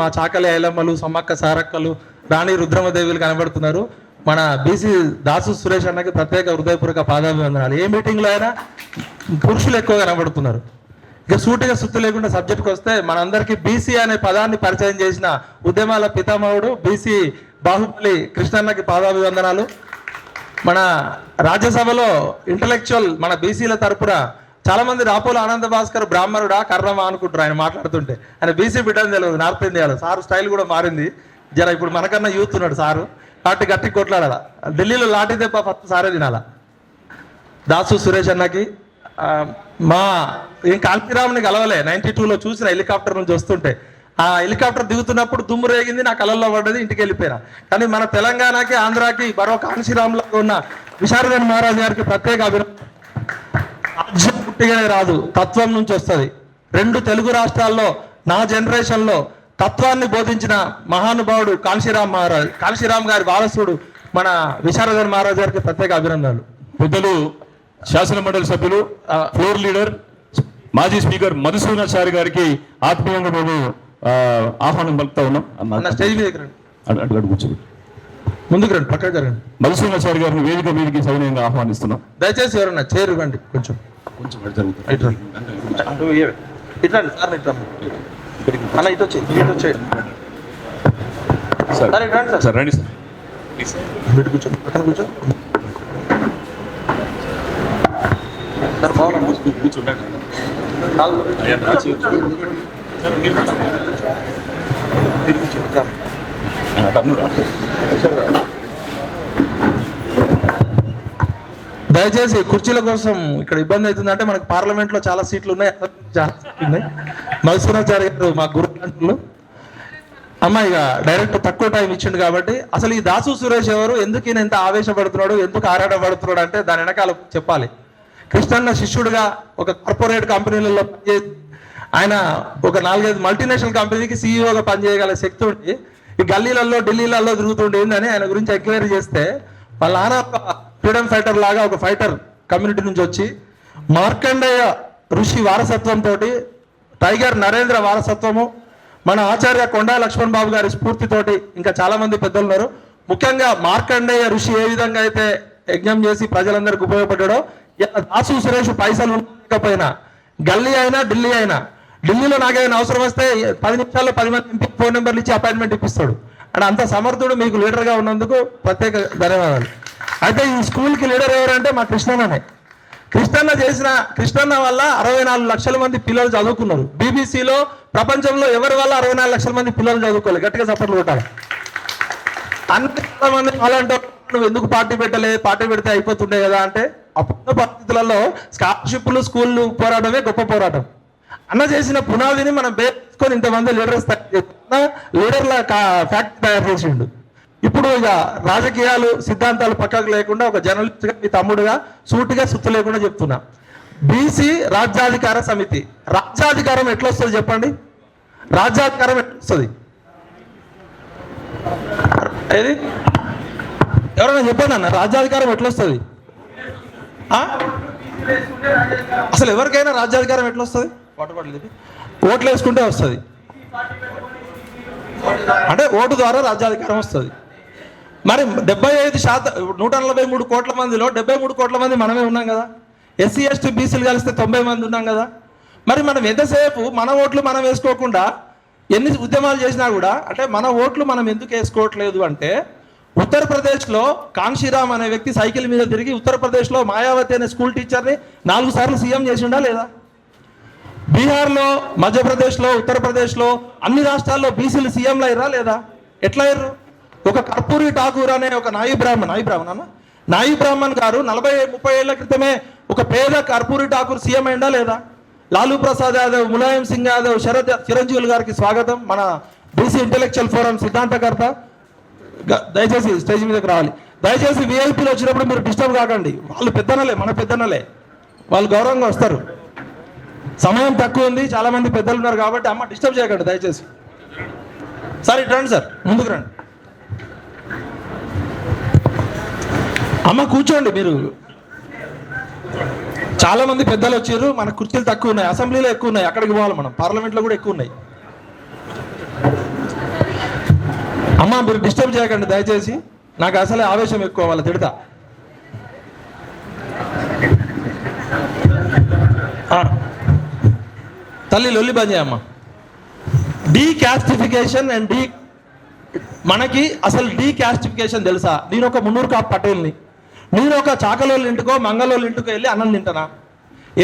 మా చాకలి ఐలమ్మలు సమ్మక్క సారక్కలు రాణి రుద్రమదేవులు కనబడుతున్నారు. మన బీసీ దాసు సురేష్ అన్నకి ప్రత్యేక హృదయపూర్వక పాదాభివందనాలు. ఏ మీటింగ్లో అయినా పురుషులు ఎక్కువ కనబడుతున్నారు. ఇక సూటిగా సుత్తు లేకుండా సబ్జెక్ట్కి వస్తే మనందరికీ బీసీ అనే పదాన్ని పరిచయం చేసిన ఉద్యమాల పితామహుడు బీసీ బాహుబలి కృష్ణన్నకి పాదాభివందనాలు. మన రాజ్యసభలో ఇంటలెక్చువల్ మన బీసీల తరపున చాలా మంది రాపోల ఆనంద భాస్కర్ బ్రాహ్మణుడా కర్ణమా అనుకుంటారు ఆయన మాట్లాడుతుంటే. ఆయన బీసీ బిడ్డని తెలియదు నార్త్ ఇండియాలో. సారు స్టైల్ కూడా మారింది. జర ఇప్పుడు మనకన్నా యూత్ ఉన్నాడు సారు. కాబట్టి గట్టి కొట్లాడాల. ఢిల్లీలో లాఠీ దెబ్బ ఫస్ట్ సారే తినాల. దాసు సురేష్ అన్నకి మా ఏం కాంతిరామ్ని కలవలే. నైన్టీ టూలో చూసిన హెలికాప్టర్ నుంచి వస్తుంటే. ఆ హెలికాప్టర్ దిగుతున్నప్పుడు దుమ్ము రేగింది నా కళ్ళల్లో పడ్డది ఇంటికి వెళ్ళిపోయినా. కానీ మన తెలంగాణకి ఆంధ్రాకి మరో కాంశీరామ్లో ఉన్న విశారదన్ మహారాజ్ గారికి ప్రత్యేక అభినందన రాజ్యం పుట్టిగానే రాదు తత్వం నుంచి వస్తుంది. రెండు తెలుగు రాష్ట్రాల్లో నా జనరేషన్లో తత్వాన్ని బోధించిన మహానుభావుడు కాంశీరామ్ మహారాజ్ కాంశీరామ్ గారి వారసుడు మన విశారదన్ మహారాజ్ గారికి ప్రత్యేక అభినందనలు. పెద్దలు శాసన మండలి సభ్యులు ఫ్లోర్ లీడర్ మాజీ స్పీకర్ మధుసూదనాచారి గారికి ఆత్మీయంగా మేము ఆహ్వానం పలుకుతా ఉన్నాం. స్టేజ్ అటు అటు కూర్చోండి. ముందుకు రండి పక్కకు జరగండి. మధుసూదనాచారి గారిని వేదిక మీదకి సవినయంగా ఆహ్వానిస్తున్నాం. దయచేసి ఎవరన్నా చేరు ఇవ్వండి కొంచెం. కొంచెం అటు జరుగుతుంది. ఇటు రండి. అటు ఏ- ఇటు రండి సార్ ఇటు రండి. అన్న ఇటు వచ్చి సార్ రండి సార్. సార్ రండి సార్. ఇటు కూర్చో పక్కన కూర్చో. సార్ బాగున్నా కూర్చోండి కాళ్ళు అయ్యా, రాచి. తిరిగి కూర్చో. సార్. ఆ, అటు అన్నురా. దయచేసి కుర్చీల కోసం ఇక్కడ ఇబ్బంది అవుతుందంటే మనకి పార్లమెంట్లో చాలా సీట్లు ఉన్నాయి చాలా సీట్లు ఉన్నాయి. మధుసూరాచార్య గారు మా గురు అమ్మ ఇక డైరెక్ట్ తక్కువ టైం ఇచ్చిండు కాబట్టి అసలు ఈ దాసు సురేష్ ఎవరు ఎందుకు ఈయన ఎంత ఆవేశపడుతున్నాడు ఎందుకు ఆరాటపడుతున్నాడు అంటే దాని వెనకాల చెప్పాలి. కృష్ణన్న శిష్యుడిగా ఒక కార్పొరేట్ కంపెనీలలో పనిచే ఆయన ఒక నాలుగైదు మల్టీనేషనల్ కంపెనీకి సీఈఓగా పనిచేయగల శక్తి ఉండి ఈ గల్లీలలో ఢిల్లీలలో తిరుగుతుండేందని ఆయన గురించి ఎంక్వైరీ చేస్తే వాళ్ళ నాన్న ఒక ఫ్రీడమ్ ఫైటర్ లాగా ఒక ఫైటర్ కమ్యూనిటీ నుంచి వచ్చి మార్కండేయ ఋషి వారసత్వంతో టైగర్ నరేంద్ర వారసత్వము మన ఆచార్య కొండా లక్ష్మణ్ బాబు గారి స్ఫూర్తితోటి ఇంకా చాలా మంది పెద్దలు ఉన్నారు. ముఖ్యంగా మార్కండేయ ఋషి ఏ విధంగా అయితే యజ్ఞం చేసి ప్రజలందరికీ ఉపయోగపడ్డాడో దాసు సురేష్ పైసలు ఉండకపోయినా గల్లీ అయినా ఢిల్లీ అయినా ఢిల్లీలో నాకేమైనా అవసరం వస్తే పది నిమిషాల్లో పది మంది ఎంపీ ఫోన్ నెంబర్లు ఇచ్చి అపాయింట్మెంట్ ఇప్పిస్తాడు. అంటే అంత సమర్థుడు మీకు లీడర్గా ఉన్నందుకు ప్రత్యేక ధన్యవాదాలు. అయితే ఈ స్కూల్కి లీడర్ ఎవరంటే మా కృష్ణన్ననే. కృష్ణన్న చేసిన కృష్ణన్న వల్ల అరవై నాలుగు లక్షల మంది పిల్లలు చదువుకున్నారు. బీబీసీలో ప్రపంచంలో ఎవరి వల్ల అరవై నాలుగు లక్షల మంది పిల్లలు చదువుకోవాలి గట్టిగా చప్పట్లు కొట్టాలి. అన్ని మంది అలాంటి నువ్వు ఎందుకు పార్టీ పెట్టలే? పార్టీ పెడితే అయిపోతుండే కదా అంటే అప్పుడు పరిస్థితులలో స్కాలర్షిప్లు స్కూళ్ళు పోరాటమే గొప్ప పోరాటం. అన్న చేసిన పునాదిని మనం బేసుకొని ఇంతమంది లీడర్స్ లీడర్ల ఫ్యాక్టరీ తయారు చేసిండు. ఇప్పుడు ఇక రాజకీయాలు సిద్ధాంతాలు పక్కకు లేకుండా ఒక జర్నలిస్ట్గా మీ తమ్ముడుగా సూటిగా సుత్తు లేకుండా చెప్తున్నా. బీసీ రాజ్యాధికార సమితి. రాజ్యాధికారం ఎట్లా వస్తుంది చెప్పండి? రాజ్యాధికారం ఎట్లా వస్తుంది ఏది? ఎవరైనా చెప్పండి అన్న రాజ్యాధికారం ఎట్లా వస్తుంది అసలు ఎవరికైనా రాజ్యాధికారం ఎట్లా వస్తుంది ఓట్లు వేసుకుంటే వస్తుంది. అంటే ఓటు ద్వారా రాజ్యాధికారం వస్తుంది. మరి డెబ్బై ఐదు శాతం నూట నలభై మూడు కోట్ల మందిలో డెబ్బై మూడు కోట్ల మంది మనమే ఉన్నాం కదా. ఎస్సీ ఎస్టీ బీసీలు కలిస్తే తొంభై మంది ఉన్నాం కదా. మరి మనం ఎంతసేపు మన ఓట్లు మనం వేసుకోకుండా ఎన్ని ఉద్యమాలు చేసినా కూడా అంటే మన ఓట్లు మనం ఎందుకు వేసుకోవట్లేదు అంటే ఉత్తరప్రదేశ్లో కాంశీరామ్ అనే వ్యక్తి సైకిల్ మీద తిరిగి ఉత్తరప్రదేశ్లో మాయావతి అనే స్కూల్ టీచర్ని నాలుగు సార్లు సీఎం చేసిండా లేదా? బీహార్లో మధ్యప్రదేశ్లో ఉత్తరప్రదేశ్లో అన్ని రాష్ట్రాల్లో బీసీలు సీఎంలు అయ్యారా లేదా? ఎట్లా అయ్యారు? ఒక కర్పూరి ఠాకూర్ అనే ఒక నాయి బ్రాహ్మణ్ నాయి బ్రాహ్మణ్ అన్న? నాయి బ్రాహ్మణ్ గారు నలభై ముప్పై ఏళ్ళ క్రితమే ఒక పేద కర్పూరి ఠాకూర్ సీఎం అయిందా లేదా? లాలూ ప్రసాద్ యాదవ్ ములాయం సింగ్ యాదవ్ శరద్ చిరంజీవులు గారికి స్వాగతం. మన బీసీ ఇంటెలెక్చువల్ ఫోరం సిద్ధాంతకర్త దయచేసి స్టేజ్ మీదకి రావాలి. దయచేసి విఐపీలు వచ్చినప్పుడు మీరు డిస్టర్బ్ కాకండి. వాళ్ళు పెద్దనలే మన పెద్దనలే. వాళ్ళు గౌరవంగా వస్తారు. సమయం తక్కువ ఉంది చాలా మంది పెద్దలు ఉన్నారు కాబట్టి అమ్మ డిస్టర్బ్ చేయకండి దయచేసి. సార్ ఇటు రండి సార్ ముందుకు రండి. అమ్మ కూర్చోండి మీరు. చాలా మంది పెద్దలు వచ్చారు మన కుర్చీలు తక్కువ ఉన్నాయి అసెంబ్లీలో ఎక్కువ ఉన్నాయి అక్కడికి పోవాలి మనం పార్లమెంట్లో కూడా ఎక్కువ ఉన్నాయి. అమ్మ మీరు డిస్టర్బ్ చేయకండి దయచేసి. నాకు అసలే ఆవేశం ఎక్కువ వాళ్ళ తిడతా. ఆ. తల్లి లొల్లి బంద్ చేయమ్మ డీ క్యాస్టిఫికేషన్ అండ్ డీ మనకి అసలు డీ క్యాస్టిఫికేషన్ తెలుసా? నేను ఒక మున్నూరు కాపు పటేల్ని. నేను ఒక చాకలోళ్ళ ఇంటికో మంగళోళ్ళ ఇంటికో వెళ్ళి అన్నం తింటానా?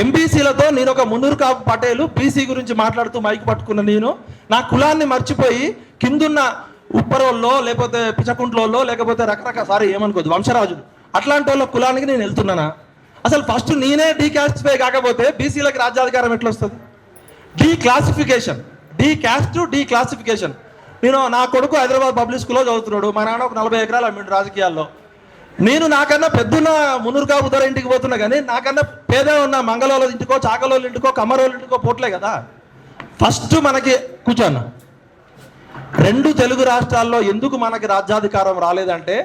ఎంబీసీలతో నేను ఒక మున్నూరు కాపు పటేలు బీసీ గురించి మాట్లాడుతూ మైక్ పట్టుకున్న నేను నా కులాన్ని మర్చిపోయి కిందున్న ఉప్పరోళ్ళో లేకపోతే పిచకుంట్లో లేకపోతే రకరకాల సారీ ఏమనుకోదు వంశరాజులు అట్లాంటి వాళ్ళ కులానికి నేను వెళ్తున్నానా? అసలు ఫస్ట్ నేనే డీ క్యాస్టిఫై కాకపోతే బీసీలకు రాజ్యాధికారం ఎట్లా వస్తుంది D classification D caste D classification నేను నా కొడుకు హైదరాబాద్ పబ్లిక్ స్కూల్లో చదువుతున్నాడు. మా నాన్న ఒక నలభై ఎకరాలు అమ్మిండు రాజకీయాల్లో. నేను నాకన్నా పెద్దున్న మునురుగా ఉదర ఇంటికి పోతున్నా కానీ నాకన్నా పేద ఉన్న మంగళోళ్ళ ఇంటికో చాకలోళ్ళ ఇంటికో కమ్మరోళ్ళ ఇంటికో పోట్లే కదా. ఫస్ట్ మనకి కూర్చోను రెండు తెలుగు రాష్ట్రాల్లో ఎందుకు మనకి రాజ్యాధికారం రాలేదంటే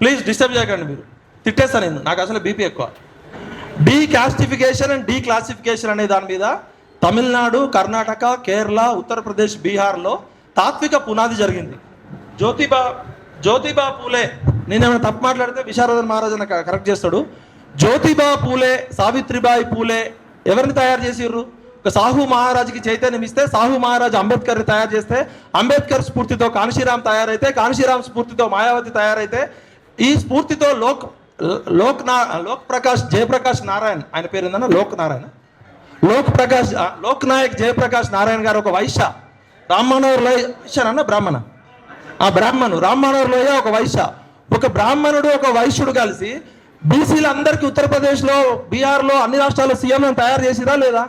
ప్లీజ్ డిస్టర్బ్ చేయకండి మీరు. తిట్టేస్తాను నేను. నాకు అసలు బీపీ ఎక్కువ. డీ క్యాస్టిఫికేషన్ అండ్ డీ క్లాసిఫికేషన్ అనే దాని మీద తమిళనాడు కర్ణాటక కేరళ ఉత్తరప్రదేశ్ బీహార్లో తాత్విక పునాది జరిగింది. జ్యోతిబా జ్యోతిబా పూలే నేనేమైనా తప్పు మాట్లాడితే విశారదన్ మహారాజ్ నాకు కరెక్ట్ చేస్తాడు. జ్యోతిబా పూలే సావిత్రిబాయి పూలే ఎవరిని తయారు చేసిర్రు? ఒక సాహు మహారాజుకి చైతన్యం ఇస్తే సాహు మహారాజు అంబేద్కర్ని తయారు చేస్తే అంబేద్కర్ స్ఫూర్తితో కాన్శీరామ్ తయారైతే కాన్శీరామ్ స్ఫూర్తితో మాయావతి తయారైతే ఈ స్ఫూర్తితో లోక్ లోక్ నా లోక్ ప్రకాష్ జయప్రకాష్ నారాయణ్ ఆయన పేరు ఏందన్నా లోక్ నారాయణ లోక్ ప్రకాష్ లోక్ నాయక్ జయప్రకాష్ నారాయణ గారు ఒక వైశ్య. రామ్మనోహర్ లోయ వైశ్యనన్న బ్రాహ్మణ? ఆ బ్రాహ్మణు రామ్మనోహర్ లోయ ఒక వైశ్య. ఒక బ్రాహ్మణుడు ఒక వైశ్యుడు కలిసి బీసీలందరికీ ఉత్తరప్రదేశ్లో బీహార్లో అన్ని రాష్ట్రాల్లో సీఎం తయారు చేసిరా లేదా?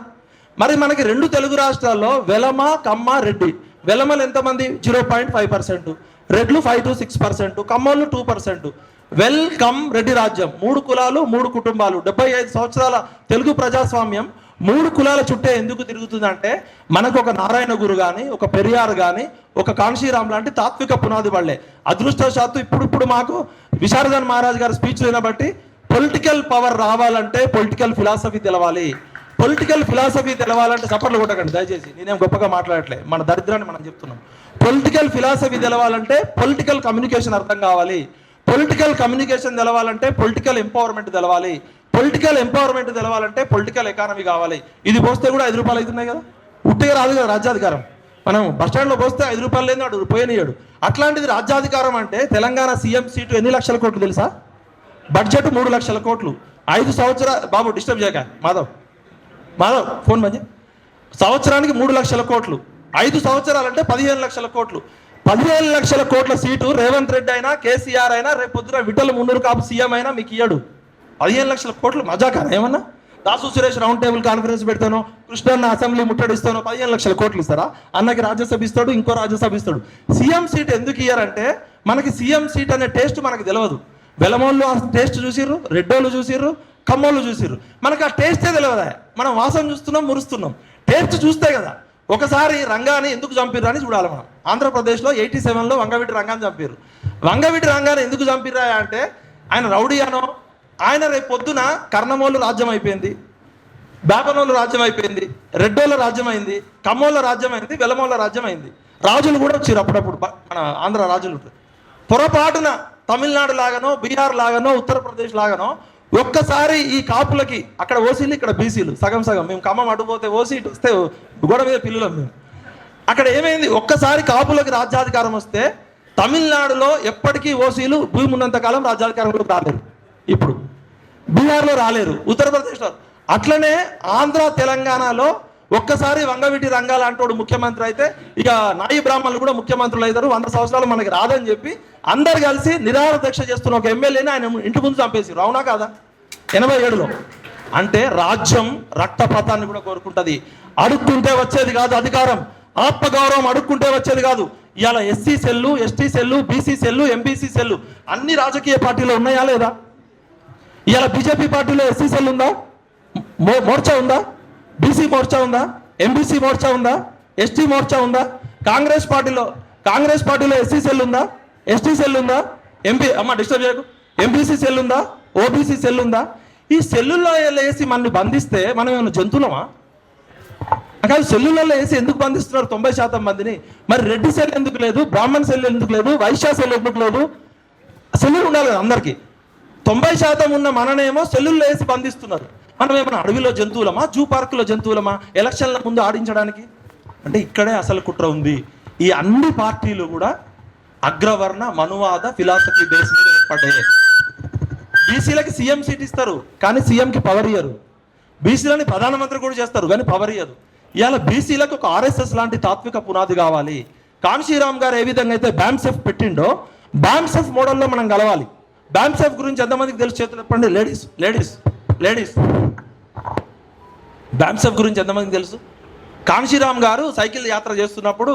మరి మనకి రెండు తెలుగు రాష్ట్రాల్లో వెలమ కమ్మ రెడ్డి. వెలమలు ఎంతమంది? Zero point five percent. Reddlu five to six percent. కమ్మోళ్ళు టూ పర్సెంట్. వెల్కమ్ రెడ్డి రాజ్యం. మూడు కులాలు మూడు కుటుంబాలు. డెబ్బై ఐదు సంవత్సరాల తెలుగు ప్రజాస్వామ్యం మూడు కులాల చుట్టే ఎందుకు తిరుగుతుందంటే మనకు ఒక నారాయణ గురు కానీ ఒక పెరియార్ కానీ ఒక కాంశీరామ్ లాంటి తాత్విక పునాది వాళ్ళే. అదృష్టవశాత్తు ఇప్పుడు ఇప్పుడు మాకు విశారదన్ మహారాజ్ గారి స్పీచ్ వినబట్టి పొలిటికల్ పవర్ రావాలంటే పొలిటికల్ ఫిలాసఫీ తెలవాలి. పొలిటికల్ ఫిలాసఫీ తెలవాలంటే చప్పట్లు కొట్టకండి దయచేసి. నేనేం గొప్పగా మాట్లాడట్లే. మన దరిద్రాన్ని మనం చెప్తున్నాం. పొలిటికల్ ఫిలాసఫీ తెలవాలంటే పొలిటికల్ కమ్యూనికేషన్ అర్థం కావాలి. పొలిటికల్ కమ్యూనికేషన్ తెలవాలంటే పొలిటికల్ ఎంపవర్మెంట్ తెలవాలి. పొలిటికల్ ఎంపవర్మెంట్ తెలవాలంటే పొలిటికల్ ఎకానమీ కావాలి. ఇది పోస్తే కూడా ఐదు రూపాయలు అవుతున్నాయి కదా. ఉట్టిగా రాదు కదా రాజ్యాధికారం. మనం బస్ స్టాండ్లో పోస్తే ఐదు రూపాయలు లేదు వాడు పోయనియాడు అట్లాంటిది రాజ్యాధికారం అంటే తెలంగాణ సీఎం సీటు ఎన్ని లక్షల కోట్లు తెలుసా? బడ్జెట్ మూడు లక్షల కోట్లు. ఐదు సంవత్సరాలు బాబు డిస్టర్బ్ చేయక. మాధవ్ మాధవ్ ఫోన్ మంచి సంవత్సరానికి మూడు లక్షల కోట్లు. ఐదు సంవత్సరాలంటే పదిహేను లక్షల కోట్లు. పదిహేను లక్షల కోట్ల సీటు రేవంత్ రెడ్డి అయినా కేసీఆర్ అయినా రేపు పొద్దున విఠల మున్నూరు కాపు సీఎం అయినా మీకు ఇయ్యాడు. పదిహేను లక్షల కోట్లు మజాకా ఏమన్నా? Dasu Suresh round table conference పెడతాను కృష్ణన్న అసెంబ్లీ ముట్టడిస్తాను పదిహేను లక్షల కోట్లు ఇస్తారా? అన్నకి రాజ్యసభ ఇస్తాడు ఇంకో రాజ్యసభ ఇస్తాడు. సీఎం సీట్ ఎందుకు ఇయ్యారంటే మనకి సీఎం సీట్ అనే టేస్ట్ మనకు తెలియదు వెలమోళ్ళు ఆ టేస్ట్ చూసిర్రు రెడ్డోళ్ళు చూసిర్రు కమ్మోళ్ళు చూసిర్రు. మనకు ఆ టేస్టే తెలియదా మనం వాసన చూస్తున్నాం మురుస్తున్నాం. టేస్ట్ చూస్తే కదా. ఒకసారి రంగాన్ని ఎందుకు చంపిర్రు అని చూడాలి మనం. ఆంధ్రప్రదేశ్లో ఎయిటీ సెవెన్లో వంగవీటి రంగాన్ని చంపారు వంగవీటి రంగాన్ని ఎందుకు చంపిర్రా అంటే ఆయన రౌడీ అనో ఆయన రేపు పొద్దున కర్ణమోళ్ళు రాజ్యం అయిపోయింది బేపనోళ్ళు రాజ్యం అయిపోయింది రెడ్డోళ్ళ రాజ్యం అయింది కమ్మోళ్ళ రాజ్యం అయింది వెలమోళ్ళ రాజ్యం అయింది రాజులు కూడా వచ్చారు అప్పుడప్పుడు మన ఆంధ్ర రాజులు పొరపాటున తమిళనాడు లాగానో బీహార్ లాగానో ఉత్తరప్రదేశ్ లాగానో ఒక్కసారి ఈ కాపులకి అక్కడ ఓసీలు ఇక్కడ బీసీలు సగం సగం. మేము ఖమ్మం అడ్డుపోతే ఓసీ ఇటు వస్తే గోడ మీద పిల్లలం మేము. అక్కడ ఏమైంది? ఒక్కసారి కాపులకి రాజ్యాధికారం వస్తే తమిళనాడులో ఎప్పటికీ ఓసీలు భూమి ఉన్నంతకాలం రాజ్యాధికారంలోకి రాలేదు. ఇప్పుడు బీహార్లో రాలేరు ఉత్తరప్రదేశ్లో. అట్లనే ఆంధ్ర తెలంగాణలో ఒక్కసారి వంగవీటి రంగాల అంటోడు ముఖ్యమంత్రి అయితే ఇక నాయి బ్రాహ్మణులు కూడా ముఖ్యమంత్రులు అవుతారు. వంద సంవత్సరాలు మనకి రాదని చెప్పి అందరు కలిసి నిరాహార దీక్ష చేస్తున్న ఒక ఎమ్మెల్యేని ఆయన ఇంటి ముందు చంపేసి అవునా కాదా? ఎనభై ఏడులో. అంటే రాజ్యం రక్తపాతాన్ని కూడా కోరుకుంటుంది. అడుక్కుంటే వచ్చేది కాదు అధికారం. ఆత్మగౌరవం అడుక్కుంటే వచ్చేది కాదు. ఇవాళ SC cell ST cell BC cell MBC cell అన్ని రాజకీయ పార్టీలు ఉన్నాయా లేదా? ఇలా బీజేపీ పార్టీలో ఎస్సీ సెల్ ఉందా? మో- మోర్చా ఉందా? బీసీ మోర్చా ఉందా? ఎంబీసీ మోర్చా ఉందా? ఎస్టీ మోర్చా ఉందా? కాంగ్రెస్ పార్టీలో కాంగ్రెస్ పార్టీలో ఎస్సీ సెల్ ఉందా? ఎస్టీ సెల్ ఉందా? ఎంపీ అమ్మ డిస్టర్బ్ చేయకు. ఎంపీసీ సెల్ ఉందా? ఓబీసీ సెల్ ఉందా? ఈ సెల్లుల్లో వేసి మనల్ని బంధిస్తే మనం ఏమైనా జంతువులమా? కానీ సెల్లులలో వేసి ఎందుకు బంధిస్తున్నారు తొంభై శాతం మందిని? మరి రెడ్డి సెల్ ఎందుకు లేదు? బ్రాహ్మణ్ సెల్ ఎందుకు లేదు? వైశ్య సెల్ ఎందుకు లేదు? సెల్లులు ఉండాలి కదా అందరికీ. తొంభై శాతం ఉన్న మననేమో సెల్లుల్లో వేసి బంధిస్తున్నారు. మనం ఏమైనా అడవిలో జంతువులమా జూ పార్కులో జంతువులమా ఎలక్షన్ల ముందు ఆడించడానికి? అంటే ఇక్కడే అసలు కుట్ర ఉంది. ఈ అన్ని పార్టీలు కూడా అగ్రవర్ణ మనువాద ఫిలాసఫీ బేస్ మీద ఏర్పడ్డాయి. బీసీలకి సీఎం సీట్ ఇస్తారు కానీ సీఎంకి పవర్ ఇయ్యరు. బీసీలని ప్రధానమంత్రి కూడా చేస్తారు కానీ పవర్ ఇయ్యరు ఇవాళ బీసీలకు ఒక ఆర్ఎస్ఎస్ లాంటి తాత్విక పునాది కావాలి. కాన్షీరామ్ గారు ఏ విధంగా అయితే బ్యాంసెఫ్ పెట్టిండో బ్యామ్సెఫ్ మోడల్లో మనం కలవాలి బ్యామ్సెఫ్ గురించి ఎంతమందికి తెలుసు చేతులు చెప్పండి లేడీస్ లేడీస్ లేడీస్. బ్యామ్సెఫ్ గురించి ఎంతమందికి తెలుసు? కాంశీరామ్ గారు సైకిల్ యాత్ర చేస్తున్నప్పుడు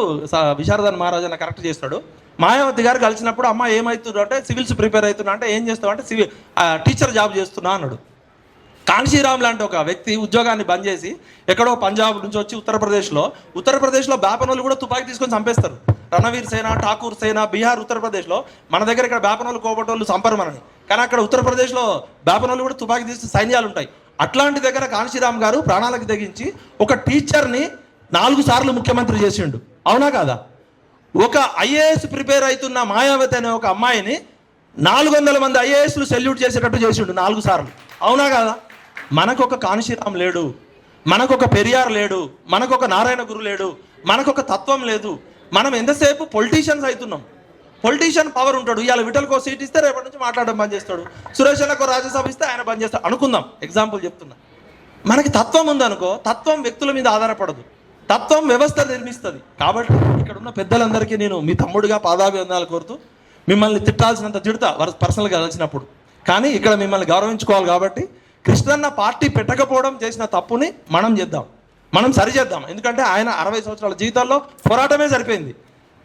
విశారదన్ మహారాజ్ అన్న కరెక్ట్ చేస్తాడు. మాయావతి గారు కలిసినప్పుడు అమ్మ ఏమవుతుందో అంటే సివిల్స్ ప్రిపేర్ అవుతున్నా అంటే ఏం చేస్తావు అంటే సివిల్ టీచర్ జాబ్ చేస్తున్నా అన్నాడు. కాంశీరామ్ లాంటి ఒక వ్యక్తి ఉద్యోగాన్ని బంద్ చేసి ఎక్కడో పంజాబ్ నుంచి వచ్చి ఉత్తరప్రదేశ్లో ఉత్తరప్రదేశ్లో బాపనోళ్ళు కూడా తుపాకీ తీసుకొని చంపేస్తారు. రణవీర్ సేన ఠాకూర్ సేన బీహార్ ఉత్తరప్రదేశ్లో మన దగ్గర ఇక్కడ బాపనోళ్ళు కోబటోళ్ళు సంపరు మనని కానీ అక్కడ ఉత్తరప్రదేశ్లో బాపనోళ్ళు కూడా తుపాకీ తీసి సైన్యాలు ఉంటాయి. అట్లాంటి దగ్గర కాంశీరామ్ గారు ప్రాణాలకు తెగించి ఒక టీచర్ని నాలుగు సార్లు ముఖ్యమంత్రి చేసిండు. అవునా కాదా? ఒక ఐఏఎస్ ప్రిపేర్ అవుతున్న మాయావతి అనే ఒక అమ్మాయిని నాలుగు వందల మంది ఐఏఎస్లు సెల్యూట్ చేసేటట్టు చేసిండు నాలుగు సార్లు. అవునా కాదా? మనకొక కాంశీరామ్ లేడు. మనకొక పెరియార్ లేడు. మనకొక నారాయణ గురు లేడు. మనకొక తత్వం లేదు. మనం ఎంతసేపు పొలిటీషియన్స్ అవుతున్నాం? పొలిటీషియన్ పవర్ ఉంటాడు. ఇవాళ విటల్కో సీట్ ఇస్తే రేపటి నుంచి మాట్లాడడం బంద్ చేస్తాడు. సురేష్ అన్నకో రాజ్యసభ ఇస్తే ఆయన బంద్ చేస్తాడు. అనుకుందాం. ఎగ్జాంపుల్ చెప్తున్నా. మనకి తత్వం ఉందనుకో తత్వం వ్యక్తుల మీద ఆధారపడదు. తత్వం వ్యవస్థ నిర్మిస్తుంది. కాబట్టి ఇక్కడ ఉన్న పెద్దలందరికీ నేను మీ తమ్ముడిగా పాదాభివందనాలు కోరుతూ మిమ్మల్ని తిట్టాల్సినంత తిడతా వారు పర్సనల్గా కలిసినప్పుడు. కానీ ఇక్కడ మిమ్మల్ని గౌరవించుకోవాలి కాబట్టి కృష్ణన్న పార్టీ పెట్టకపోవడం చేసిన తప్పుని మనం చేద్దాం. మనం సరిచేద్దాం ఎందుకంటే ఆయన అరవై సంవత్సరాల జీవితాల్లో పోరాటమే సరిపోయింది.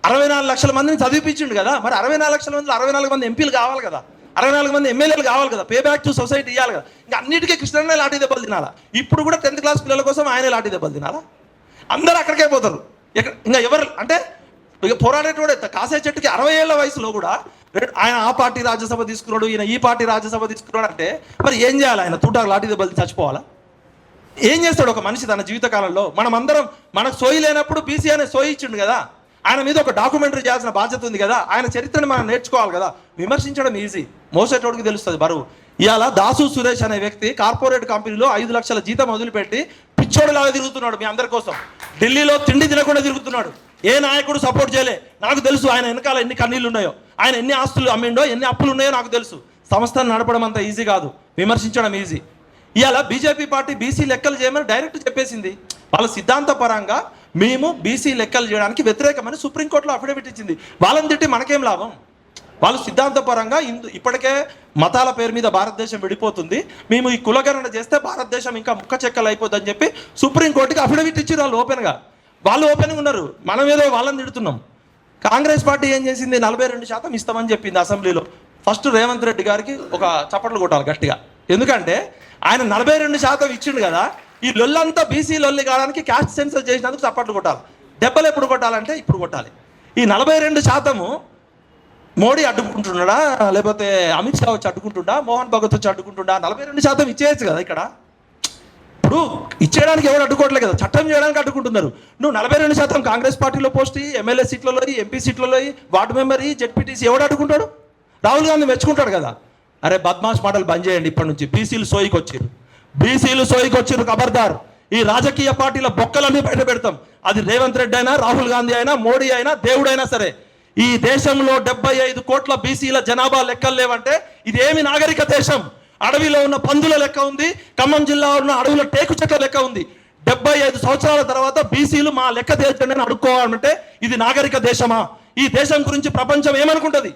అరవై నాలుగు లక్షల మందిని చదివిపించిండు కదా. మరి అరవై నాలుగు లక్షల మంది అరవై నాలుగు మంది ఎంపీలు కావాలి కదా. అరవై నాలుగు మంది ఎమ్మెల్యేలు కావాలి కదా. పే బ్యాక్ టు సొసైటీ ఇవ్వాలి కదా. ఇంకా అన్నిటికీ కృష్ణనే లాఠీ దెబ్బలు తినాలా? ఇప్పుడు కూడా టెన్త్ క్లాస్ పిల్లల కోసం ఆయనే లాఠీ దెబ్బలు తినాలా? అందరూ అక్కడికే పోతారు. ఎక్కడ ఇంకా ఎవరు అంటే ఇక పోరాడేటోడు కాసే చెట్టుకి అరవై ఏళ్ళ వయసులో కూడా ఆయన ఆ పార్టీ రాజ్యసభ తీసుకున్నాడు ఈయన ఈ పార్టీ రాజ్యసభ తీసుకున్నాడు అంటే మరి ఏం చేయాలి ఆయన? తూటాకు లాఠీ దెబ్బలు చచ్చిపోవాలా? ఏం చేస్తాడు ఒక మనిషి తన జీవితకాలంలో? మనం అందరం మనకు సోయి లేనప్పుడు బీసీ అనే సోయి ఇచ్చిండు కదా? ఆయన మీద ఒక డాక్యుమెంటరీ చేయాల్సిన బాధ్యత ఉంది కదా? ఆయన చరిత్రను మనం నేర్చుకోవాలి కదా? విమర్శించడం ఈజీ మోసేటోడికి తెలుస్తుంది. బరువు. ఇవాళ దాసు సురేష్ అనే వ్యక్తి కార్పొరేట్ కంపెనీలో ఐదు లక్షల జీతం వదిలిపెట్టి పిచ్చోడిలాగా తిరుగుతున్నాడు మీ అందరి కోసం. ఢిల్లీలో తిండి తినకుండా తిరుగుతున్నాడు. ఏ నాయకుడు సపోర్ట్ చేయలే? నాకు తెలుసు ఆయన వెనకాల ఎన్ని కన్నీళ్ళు ఉన్నాయో ఆయన ఎన్ని ఆస్తులు అమ్మిండో ఎన్ని అప్పులు ఉన్నాయో నాకు తెలుసు. సంస్థను నడపడం అంత ఈజీ కాదు. విమర్శించడం ఈజీ ఇవాళ బీజేపీ పార్టీ బీసీ లెక్కలు చేయమని డైరెక్ట్ చెప్పేసింది. వాళ్ళ సిద్ధాంతపరంగా మేము బీసీ లెక్కలు చేయడానికి వ్యతిరేకమని సుప్రీంకోర్టులో అఫిడవిట్ ఇచ్చింది. వాళ్ళని తిట్టి మనకేం లాభం? వాళ్ళు సిద్ధాంతపరంగా ఇందు ఇప్పటికే మతాల పేరు మీద భారతదేశం విడిపోతుంది. మేము ఈ కులగణన చేస్తే భారతదేశం ఇంకా ముక్క చెక్కలు అయిపోద్దని చెప్పి సుప్రీంకోర్టుకి అఫిడవిట్ ఇచ్చారు వాళ్ళు ఓపెన్గా. వాళ్ళు ఓపెన్గా ఉన్నారు. మనం ఏదో వాళ్ళని తిడుతున్నాం. కాంగ్రెస్ పార్టీ ఏం చేసింది? నలభై రెండు శాతం ఇస్తామని చెప్పింది అసెంబ్లీలో. ఫస్ట్ రేవంత్ రెడ్డి గారికి ఒక చప్పట్లు కొట్టాలి గట్టిగా. ఎందుకంటే ఆయన నలభై రెండు శాతం ఇచ్చిండు కదా ఈ లొల్లంతా బీసీ లొల్లి కావడానికి క్యాస్ట్ సెన్సర్ చేసినందుకు చప్పట్లు కొట్టాలి. దెబ్బలు ఎప్పుడు కొట్టాలంటే ఇప్పుడు కొట్టాలి. ఈ నలభై రెండు శాతము మోడీ అడ్డుకుంటున్నాడా లేకపోతే అమిత్ షా వచ్చి అడ్డుకుంటుండా మోహన్ భగత్ వచ్చి అడ్డుకుంటుండా? నలభై రెండు శాతం ఇచ్చేయచ్చు కదా ఇక్కడ. ఇప్పుడు ఇచ్చేయడానికి ఎవరు అడ్డుకోవట్లేదు కదా చట్టం చేయడానికి అడ్డుకుంటున్నారు. నువ్వు నలభై రెండు శాతం కాంగ్రెస్ పార్టీలో పోస్ట్ ఎమ్మెల్యే సీట్లలో ఎంపీ సీట్లలో వార్డు మెంబర్ జెడ్పీటీసీ ఎవడు అడ్డుకుంటాడు? రాహుల్ గాంధీ మెచ్చుకుంటాడు కదా. అరే బద్మాష్ మాటలు బంద్ చేయండి ఇప్పటి నుంచి. బీసీలు సోయికి వచ్చారు. బీసీలు సోయికి వచ్చారు ఖబర్దార్. ఈ రాజకీయ పార్టీల బొక్కలన్నీ బయట పెడతాం. అది రేవంత్ రెడ్డి అయినా రాహుల్ గాంధీ అయినా మోడీ అయినా దేవుడైనా సరే. ఈ దేశంలో డెబ్బై ఐదు కోట్ల బీసీల జనాభా లెక్కలు లేవంటే ఇది ఏమి నాగరిక దేశం? అడవిలో ఉన్న పందుల లెక్క ఉంది ఖమ్మం జిల్లా ఉన్న అడవిలో టేకు చెట్ల లెక్క ఉంది. డెబ్బై ఐదు సంవత్సరాల తర్వాత బీసీలు మా లెక్క తేల్చండి అని అడుక్కోవాలంటే ఇది నాగరిక దేశమా? ఈ దేశం గురించి ప్రపంచం ఏమనుకుంటది?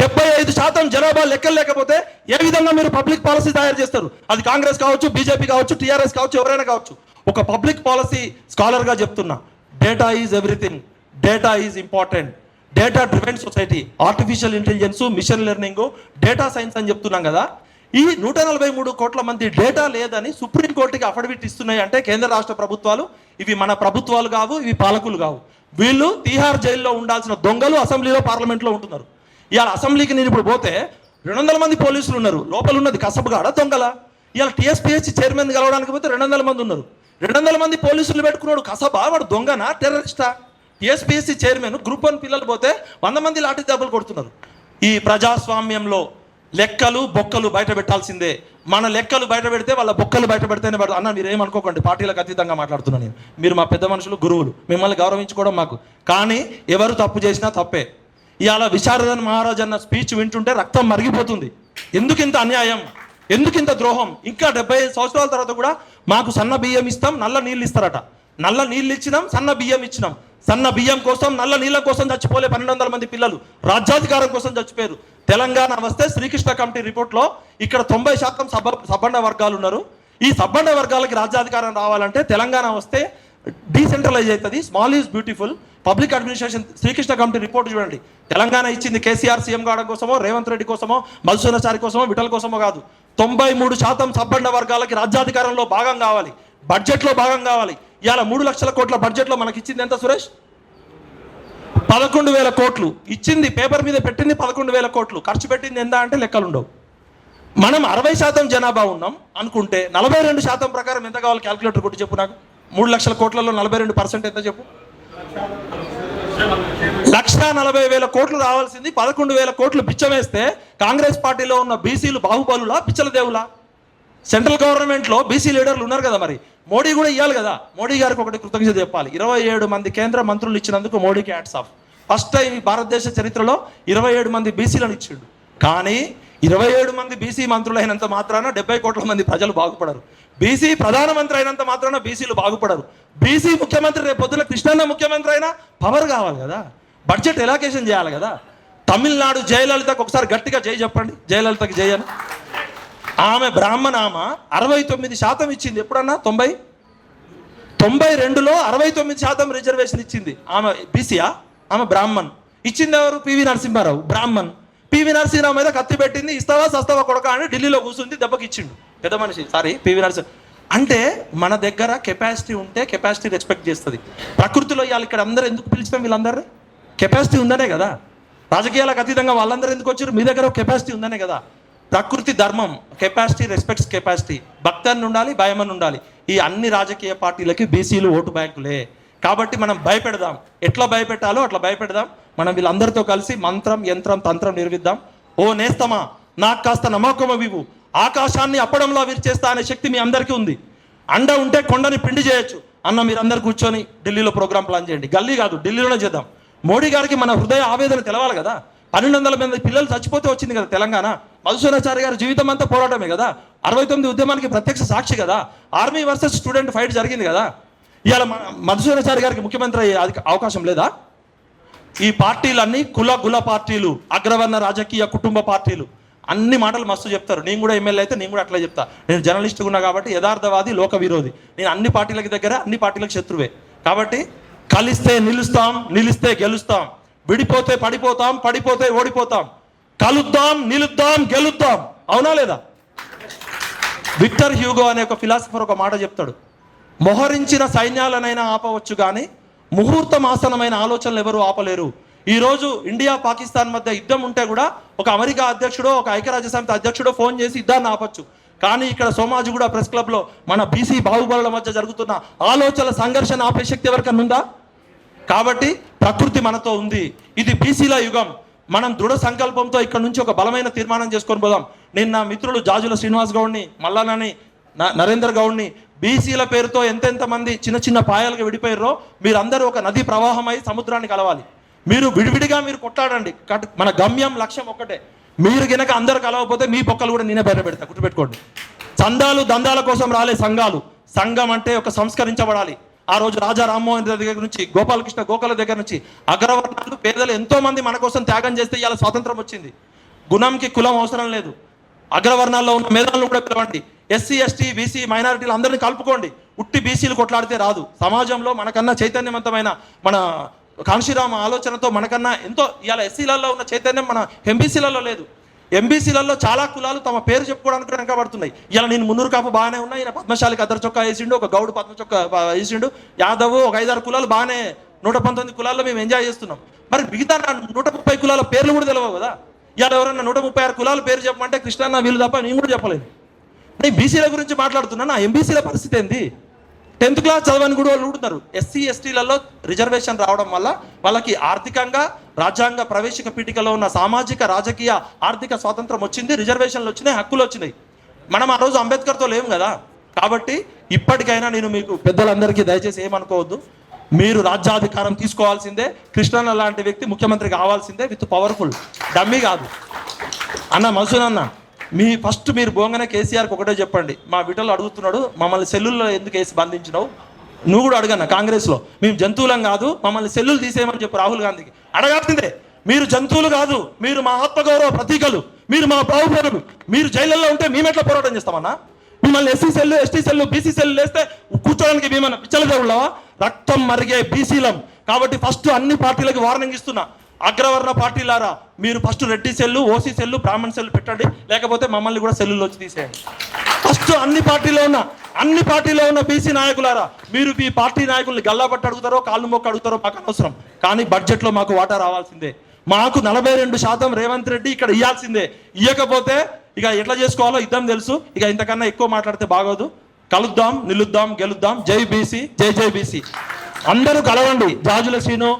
డెబ్బై ఐదు శాతం జనాభా లెక్కలు లేకపోతే ఏ విధంగా మీరు పబ్లిక్ పాలసీ తయారు చేస్తారు? అది కాంగ్రెస్ కావచ్చు బీజేపీ కావచ్చు టీఆర్ఎస్ కావచ్చు ఎవరైనా కావచ్చు. ఒక పబ్లిక్ పాలసీ స్కాలర్గా చెప్తున్నా. Data is everything data is important data driven society artificial intelligence machine learning data science అని చెప్తున్నాం కదా. ఈ నూట నలభై మూడు కోట్ల మంది డేటా లేదని సుప్రీంకోర్టుకి అఫిడవిట్ ఇస్తున్నాయి అంటే కేంద్ర రాష్ట్ర ప్రభుత్వాలు. ఇవి మన ప్రభుత్వాలు కావు ఇవి పాలకులు కావు. వీళ్ళు తీహార్ జైల్లో ఉండాల్సిన దొంగలు అసెంబ్లీలో పార్లమెంట్లో ఉంటున్నారు. ఇవాళ అసెంబ్లీకి నేను ఇప్పుడు పోతే రెండు వందల మంది పోలీసులు ఉన్నారు. లోపల ఉన్నది కసబగాడ దొంగల? ఇవాళ టీఎస్పీహెచ్ చైర్మన్ కలవడానికి పోతే రెండు వందల మంది ఉన్నారు. రెండు వందల మంది పోలీసులు పెట్టుకున్నాడు కసబా వాడు దొంగనా టెర్రరిస్టా? టీఎస్పీఎస్సీ చైర్మన్ గ్రూప్ వన్ పిల్లలు పోతే వంద మంది లాఠీ దెబ్బలు కొడుతున్నారు. ఈ ప్రజాస్వామ్యంలో లెక్కలు బొక్కలు బయట పెట్టాల్సిందే. మన లెక్కలు బయట పెడితే వాళ్ళ బొక్కలు బయట పెడితేనే పడదు. అన్న మీరు ఏమనుకోకండి పార్టీలకు అతీతంగా మాట్లాడుతున్నాను నేను. మీరు మా పెద్ద మనుషులు గురువులు. మిమ్మల్ని గౌరవించుకోవడం మాకు. కానీ ఎవరు తప్పు చేసినా తప్పే. ఇవాళ విశారదన్ మహారాజ్ అన్న స్పీచ్ వింటుంటే రక్తం మరిగిపోతుంది. ఎందుకు ఇంత అన్యాయం? ఎందుకు ఇంత ద్రోహం? ఇంకా డెబ్బై ఐదు సంవత్సరాల తర్వాత కూడా మాకు సన్న బియ్యం ఇస్తాం నల్ల నీళ్ళు ఇస్తారట. నల్ల నీళ్ళు ఇచ్చినాం సన్న బియ్యం ఇచ్చినాం. సన్న బియ్యం కోసం నల్ల నీళ్ళ కోసం చచ్చిపోలే పన్నెండు వందల మంది పిల్లలు. రాజ్యాధికారం కోసం చచ్చిపోయారు. తెలంగాణ వస్తే శ్రీకృష్ణ కమిటీ రిపోర్ట్లో ఇక్కడ తొంభై శాతం సబ సబ్బండ వర్గాలు ఉన్నారు. ఈ సబ్బండ వర్గాలకి రాజ్యాధికారం రావాలంటే తెలంగాణ వస్తే డీసెంట్రలైజ్ అవుతుంది. Small is beautiful public administration Srikrishna committee report చూడండి. తెలంగాణ ఇచ్చింది కేసీఆర్ సీఎం కావడం కోసమో రేవంత్ రెడ్డి కోసమో మధుసూనచారి కోసమో విఠల్ కోసమో కాదు. తొంభై మూడు శాతం సబ్బండ వర్గాలకి రాజ్యాధికారంలో భాగం కావాలి. బడ్జెట్లో భాగం కావాలి. ఇవాళ మూడు లక్షల కోట్ల బడ్జెట్లో మనకి ఇచ్చింది ఎంత సురేష్? పదకొండు వేల కోట్లు. ఇచ్చింది పేపర్ మీద పెట్టింది పదకొండు వేల కోట్లు. ఖర్చు పెట్టింది ఎంత అంటే లెక్కలు ఉండవు. మనం అరవై శాతం జనాభా ఉన్నాం అనుకుంటే నలభై రెండు శాతం ప్రకారం ఎంత కావాలి? క్యాల్కులేటర్ కొట్టి చెప్పు నాకు. మూడు లక్షల కోట్లలో నలభై రెండు పర్సెంట్ ఎంత చెప్పు? లక్ష నలభై వేల కోట్లు రావాల్సింది పదకొండు వేల కోట్లు పిచ్చవేస్తే కాంగ్రెస్ పార్టీలో ఉన్న బీసీలు బాహుబలులా పిచ్చల దేవులా? సెంట్రల్ గవర్నమెంట్లో బీసీ లీడర్లు ఉన్నారు కదా మరి. మోడీ కూడా ఇవ్వాలి కదా. మోడీ గారికి ఒకటి కృతజ్ఞత చెప్పాలి. ఇరవై ఏడు మంది కేంద్ర మంత్రులు ఇచ్చినందుకు మోడీకి హ్యాట్స్ ఆఫ్. ఫస్ట్ టైం భారతదేశ చరిత్రలో ఇరవై ఏడు మంది బీసీలను ఇచ్చిండు. కానీ ఇరవై ఏడు మంది బీసీ మంత్రులు అయినంత మాత్రాన డెబ్బై కోట్ల మంది ప్రజలు బాగుపడరు. బీసీ ప్రధానమంత్రి అయినంత మాత్రాన బీసీలు బాగుపడరు. బీసీ ముఖ్యమంత్రి రేపు పొద్దున కృష్ణన్న ముఖ్యమంత్రి అయినా పవర్ కావాలి కదా. బడ్జెట్ ఎలాకేషన్ చేయాలి కదా. తమిళనాడు జయలలితకు ఒకసారి గట్టిగా జై చెప్పండి. జయలలితకి జై అని. ఆమె బ్రాహ్మణ ఆమె అరవై తొమ్మిది శాతం ఇచ్చింది. ఎప్పుడన్నా? తొంభై? తొంభై రెండులో అరవై తొమ్మిది శాతం రిజర్వేషన్ ఇచ్చింది. ఆమె బీసీయా? ఆమె బ్రాహ్మణ్. ఇచ్చింది ఎవరు? పివి నరసింహారావు. బ్రాహ్మణ్. పివి నరసింహరావు మీద కత్తి పెట్టింది ఇస్తావా సస్తావా కొడక అని ఢిల్లీలో కూర్చుంది దెబ్బకి ఇచ్చిండు పెద్ద మనిషి సారీ పివి నరసింహ. అంటే మన దగ్గర కెపాసిటీ ఉంటే కెపాసిటీ రెస్పెక్ట్ చేస్తుంది. ప్రకృతిలో ఇవాళ ఇక్కడ అందరూ ఎందుకు పిలిచినాం వీళ్ళందరూ కెపాసిటీ ఉందనే కదా. రాజకీయాలకు అతీతంగా వాళ్ళందరూ ఎందుకు వచ్చారు? మీ దగ్గర కెపాసిటీ ఉందనే కదా. ప్రకృతి ధర్మం కెపాసిటీ రెస్పెక్ట్స్ కెపాసిటీ. భక్తన్ ఉండాలి భయమని ఉండాలి. ఈ అన్ని రాజకీయ పార్టీలకి బీసీలు ఓటు బ్యాంకులే. కాబట్టి మనం భయపెడదాం. ఎట్లా భయపెట్టాలో అట్లా భయపెడదాం. మనం వీళ్ళందరితో కలిసి మంత్రం యంత్రం తంత్రం నిర్విద్దాం ఓ నేస్తమా నాకు కాస్త నమ్మకం ఇవ్వు ఆకాశాన్ని అప్పడంలో విరిచేస్తా అనే శక్తి మీ అందరికీ ఉంది. అండ ఉంటే కొండని పిండి చేయొచ్చు. అన్న మీరందరు కూర్చొని ఢిల్లీలో ప్రోగ్రామ్ ప్లాన్ చేయండి. గల్లీ కాదు ఢిల్లీలోనే చేద్దాం. మోడీ గారికి మన హృదయ ఆవేదన తెలవాలి కదా. పన్నెండు వందల మంది పిల్లలు చచ్చిపోతే వచ్చింది కదా తెలంగాణ. మధుసూనాచారి గారి జీవితం అంతా పోరాటమే కదా. అరవై తొమ్మిది ఉద్యమానికి ప్రత్యక్ష సాక్షి కదా. ఆర్మీ వర్సెస్ స్టూడెంట్ ఫైట్ జరిగింది కదా. ఇవాళ మన- మధుసూనాచారి గారికి ముఖ్యమంత్రి అయ్యే అవకాశం లేదా? ఈ పార్టీలన్నీ కుల గుల పార్టీలు అగ్రవర్ణ రాజకీయ కుటుంబ పార్టీలు. అన్ని మాటలు మస్తు చెప్తారు. నేను కూడా ఎమ్మెల్యే అయితే నేను కూడా అట్లా చెప్తా. నేను జర్నలిస్ట్ ఉన్నా కాబట్టి యథార్థవాది లోక విరోధి. నేను అన్ని పార్టీలకి దగ్గర అన్ని పార్టీలకు శత్రువే. కాబట్టి కలిస్తే నిలుస్తాం నిలిస్తే గెలుస్తాం. విడిపోతే పడిపోతాం పడిపోతే ఓడిపోతాం. కలుద్దాం నిలుద్దాం గెలుద్దాం. అవునా లేదా? విక్టర్ హ్యూగో అనే ఒక ఫిలాసఫర్ ఒక మాట చెప్తాడు. మొహరించిన సైన్యాలనైనా ఆపవచ్చు కానీ ముహూర్తం ఆసనమైన ఆలోచనలు ఎవరు ఆపలేరు. ఈ రోజు ఇండియా పాకిస్తాన్ మధ్య యుద్ధం ఉంటే కూడా ఒక అమెరికా అధ్యక్షుడో ఒక ఐక్యరాజ్య సమితి అధ్యక్షుడో ఫోన్ చేసి యుద్ధాన్ని ఆపచ్చు. కానీ ఇక్కడ సోమాజిగూడ ప్రెస్ క్లబ్లో మన బీసీ బాహుబలుల మధ్య జరుగుతున్న ఆలోచనల సంఘర్షణ ఆపే శక్తి ఎవరికన్నా ఉందా? కాబట్టి ప్రకృతి మనతో ఉంది. ఇది బీసీల యుగం. మనం దృఢ సంకల్పంతో ఇక్కడ నుంచి ఒక బలమైన తీర్మానం చేసుకొని పోదాం. నేను నా మిత్రులు జాజుల శ్రీనివాస్ గౌడ్ని మల్లానని న- నరేందర్ గౌడ్ని బీసీల పేరుతో ఎంతెంత మంది చిన్న చిన్న పాయలుగా విడిపోయారో మీరందరూ ఒక నది ప్రవాహమై సముద్రాన్ని కలవాలి. మీరు విడివిడిగా మీరు కొట్లాడండి. కట్- మన గమ్యం లక్ష్యం ఒక్కటే. మీరు గనక అందరు కలవకపోతే మీ పొక్కలు కూడా నేనే బయట పెడతా. గుర్తుపెట్టుకోండి. చందాలు దందాల కోసం రాలే సంఘాలు. సంఘం అంటే ఒక సంస్కరించబడాలి. ఆ రోజు రాజా రామ్మోహన్ రెడ్డి దగ్గర నుంచి గోపాలకృష్ణ గోఖల దగ్గర నుంచి అగ్రవర్ణాలు పేదలు ఎంతో మంది మన కోసం త్యాగం చేస్తే ఇవాళ స్వాతంత్రం వచ్చింది. గుణంకి కులం అవసరం లేదు. అగ్రవర్ణాల్లో ఉన్న మేధాలను కూడా పిలవండి. ఎస్సీ ఎస్టీ బీసీ మైనారిటీలు అందరినీ కలుపుకోండి. ఉట్టి బీసీలు కొట్లాడితే రాదు. సమాజంలో మనకన్నా చైతన్యవంతమైన మన కాంశీరామ ఆలోచనతో మనకన్నా ఎంతో ఇవాళ ఎస్సీలలో ఉన్న చైతన్యం మన ఎంబీసీలలో లేదు. ఎంబీసీలలో చాలా కులాలు తమ పేరు చెప్పుకోవడానికి కూడా వెనకబడుతున్నాయి. ఇలా నేను మున్నూరు కాపు బాగానే ఉన్నా ఈయన పద్మశాలికి అద్దరు చొక్కా వేసిండు ఒక గౌడు పద్మ చొక్కా వేసిండు యాదవ్ ఒక ఐదారు కులాలు బాగానే నూట పంతొమ్మిది కులాల్లో మేము ఎంజాయ్ చేస్తున్నాం. మరి మిగతా నా నూట ముప్పై కులాల పేర్లు కూడా తెలియవు కదా? ఇలా ఎవరన్నా నూట ముప్పై ఆరు కులాల పేరు చెప్పమంటే కృష్ణన్న వీళ్ళు తప్ప నేను కూడా చెప్పలేదు నేను బీసీల గురించి మాట్లాడుతున్నా నా ఎంబీసీల పరిస్థితి ఏంది? టెన్త్ క్లాస్ చదవని కూడా వాళ్ళు ఉంటున్నారు ఎస్సీ ఎస్టీలలో రిజర్వేషన్ రావడం వల్ల వాళ్ళకి ఆర్థికంగా రాజ్యాంగ ప్రవేశిక పీఠికలో ఉన్న సామాజిక రాజకీయ ఆర్థిక స్వాతంత్రం వచ్చింది రిజర్వేషన్లు వచ్చినాయి హక్కులు వచ్చినాయి. మనం ఆ రోజు అంబేద్కర్తో లేము కదా? కాబట్టి ఇప్పటికైనా నేను మీకు పెద్దలందరికీ దయచేసి ఏమనుకోవద్దు. మీరు రాజ్యాధికారం తీసుకోవాల్సిందే కృష్ణన్న లాంటి వ్యక్తి ముఖ్యమంత్రి కావాల్సిందే విత్ పవర్ఫుల్. డమ్మీ కాదు. అన్న మధుసూన్ అన్న మీ ఫస్ట్ మీరు బోంగనే కేసీఆర్కి ఒకటే చెప్పండి. మా విటలు అడుగుతున్నాడు మమ్మల్ని సెల్లుల్లో ఎందుకు వేసి బంధించినావు? నువ్వు కూడా అడగన్న కాంగ్రెస్లో? మేము జంతువులం కాదు మమ్మల్ని సెల్లులు తీసేయమని చెప్పు రాహుల్ గాంధీకి. అడగాల్సిందే మీరు జంతువులు కాదు మీరు మా ఆత్మగౌరవ ప్రతీకలు మీరు మా బాహుబలు మీరు జైళ్ళల్లో ఉంటే మేము పోరాటం చేస్తామన్నా? మిమ్మల్ని SC cell ST cell BC cell వేస్తే కూర్చోడానికి మేమన్నా పిచ్చల దేవుళ్ళవా రక్తం మరిగే బీసీలం. కాబట్టి ఫస్ట్ అన్ని పార్టీలకు వార్నింగ్ ఇస్తున్నా. అగ్రవర్ణ పార్టీలారా మీరు first Reddy cell OC cell Brahman cell పెట్టండి. లేకపోతే మమ్మల్ని కూడా సెల్లులో వచ్చి తీసేయండి. ఫస్ట్ అన్ని పార్టీలో ఉన్న అన్ని పార్టీలో ఉన్న బీసీ నాయకులారా మీరు మీ పార్టీ నాయకుల్ని గల్లబట్టి అడుగుతారో కాళ్ళు మొక్క అడుగుతారో మాకు అనవసరం. కానీ బడ్జెట్లో మాకు వాటా రావాల్సిందే. మాకు నలభై రెండు శాతం రేవంత్ రెడ్డి ఇక్కడ ఇవ్వాల్సిందే ఇవ్వకపోతే ఇక ఎట్లా చేసుకోవాలో ఇద్దాం తెలుసు. ఇక ఇంతకన్నా ఎక్కువ మాట్లాడితే బాగోదు. కలుద్దాం నిలుద్దాం గెలుద్దాం. జై బీసీ జై జై బీసీ. అందరూ కలవండి. జాజుల శ్రీను.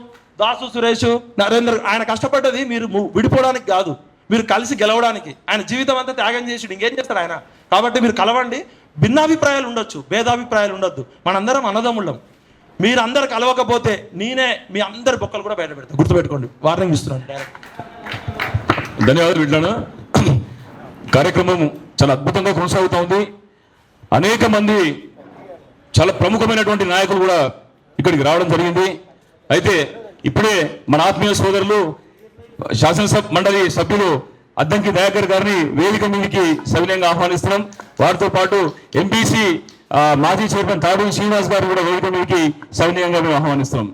దాసు సురేష్ నరేంద్ర ఆయన కష్టపడ్డది మీరు విడిపోవడానికి కాదు. మీరు కలిసి గెలవడానికి. ఆయన జీవితం అంతా త్యాగం చేసి ఇంకేం చేస్తారు ఆయన? కాబట్టి మీరు కలవండి. భిన్నాభిప్రాయాలు ఉండొచ్చు. భేదాభిప్రాయాలు ఉండొద్దు. మనందరం అన్నదమ్ముళ్ళం. మీరు అందరు కలవకపోతే నేనే మీ అందరి బొక్కలు కూడా బయట పెడతాను గుర్తుపెట్టుకోండి. వార్నింగ్ ఇస్తున్నాను. డైరెక్ట్ ధన్యవాదాలు వింటాను కార్యక్రమం చాలా అద్భుతంగా కొనసాగుతూ ఉంది. అనేక మంది చాలా ప్రముఖమైనటువంటి నాయకులు కూడా ఇక్కడికి రావడం జరిగింది. అయితే ఇప్పుడే మన ఆత్మీయ సోదరులు శాసనసభ మండలి సభ్యులు అద్దంకి దయాకర్ గారిని వేదిక మీదకి సవినయంగా ఆహ్వానిస్తున్నాం. వారితో పాటు ఎంపీసీ మాజీ చైర్మన్ తాడూరి శ్రీనివాస్ గారు కూడా వేదిక మీదకి సవినయంగా మేము ఆహ్వానిస్తున్నాం.